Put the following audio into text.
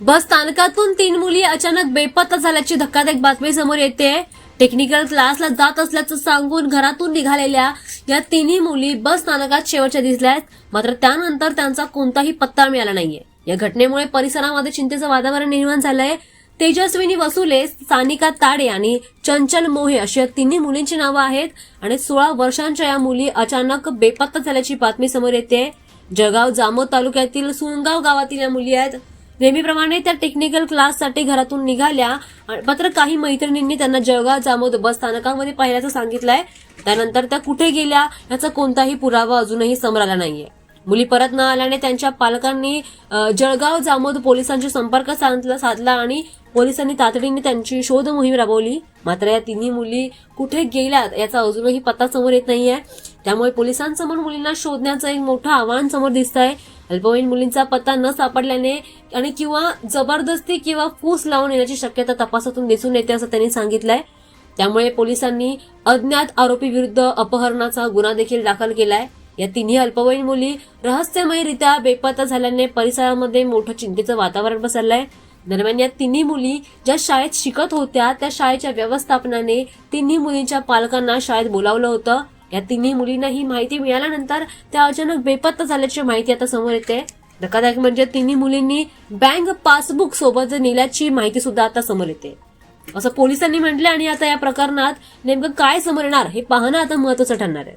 बस स्थानकातून तीन मुली अचानक बेपत्ता झाल्याची धक्कादायक बातमी समोर येते. टेक्निकल क्लासला जात असल्याचं सांगून घरातून निघालेल्या या तिन्ही मुली बस स्थानकात शेवटच्या दिसल्यात मात्र त्यानंतर त्यांचा कोणताही पत्ता मिळाला नाहीये. या घटनेमुळे परिसरामध्ये चिंतेचं वातावरण निर्माण झालंय. तेजस्विनी वसुले सानिका ताडे आणि चंचल मोहे अशी या तिन्ही मुलींची नावं आहेत आणि सोळा वर्षांच्या या मुली अचानक बेपत्ता झाल्याची बातमी समोर येते. जळगाव जामोद तालुक्यातील सुनगाव गावातील या मुली आहेत. नेहमीप्रमाणे त्या टेक्निकल क्लाससाठी घरातून निघाल्या. आणि मात्र काही मैत्रिणींनी त्यांना जळगाव जामोद बस स्थानकामध्ये पाहिल्याचं सांगितलंय. त्यानंतर त्या कुठे गेल्या याचा कोणताही पुरावा अजूनही समोर आला नाहीये. मुली परत न आल्याने त्यांच्या पालकांनी जळगाव जामोद पोलिसांशी संपर्क साधला साधला आणि पोलिसांनी तातडीने त्यांची शोध मोहीम राबवली. मात्र या तिन्ही मुली कुठे गेल्यात याचा अजूनही पत्ता समोर येत नाहीये. त्यामुळे पोलिसांसमोर मुलींना शोधण्याचं एक मोठं आव्हान समोर दिसत आहे अल्पवयीन मुलींचा पत्ता न सापडल्याने आणि किंवा जबरदस्ती किंवा फूस लावून येण्याची शक्यता तपासातून दिसून येते असं त्यांनी सांगितलंय. त्यामुळे पोलिसांनी अज्ञात आरोपी विरुद्ध अपहरणाचा गुन्हा देखील दाखल केलाय. या तिन्ही अल्पवयीन मुली रहस्यमयरित्या बेपत्ता झाल्याने परिसरामध्ये मोठं चिंतेचं वातावरण पसरलंय. दरम्यान या तिन्ही मुली ज्या शाळेत शिकत होत्या त्या शाळेच्या व्यवस्थापनाने तिन्ही मुलींच्या पालकांना शाळेत बोलावलं होतं. या तिन्ही मुलींना ही माहिती मिळाल्यानंतर त्या अचानक बेपत्ता झाल्याची माहिती आता समोर येते. धक्कादायक म्हणजे तिन्ही मुलींनी बँक पासबुक सोबत नेल्याची माहिती सुद्धा आता समोर येते. असं पोलिसांनी म्हटलं आणि आता या प्रकरणात नेमकं काय समोर येणार हे पाहणं आता महत्वाचं ठरणार आहे.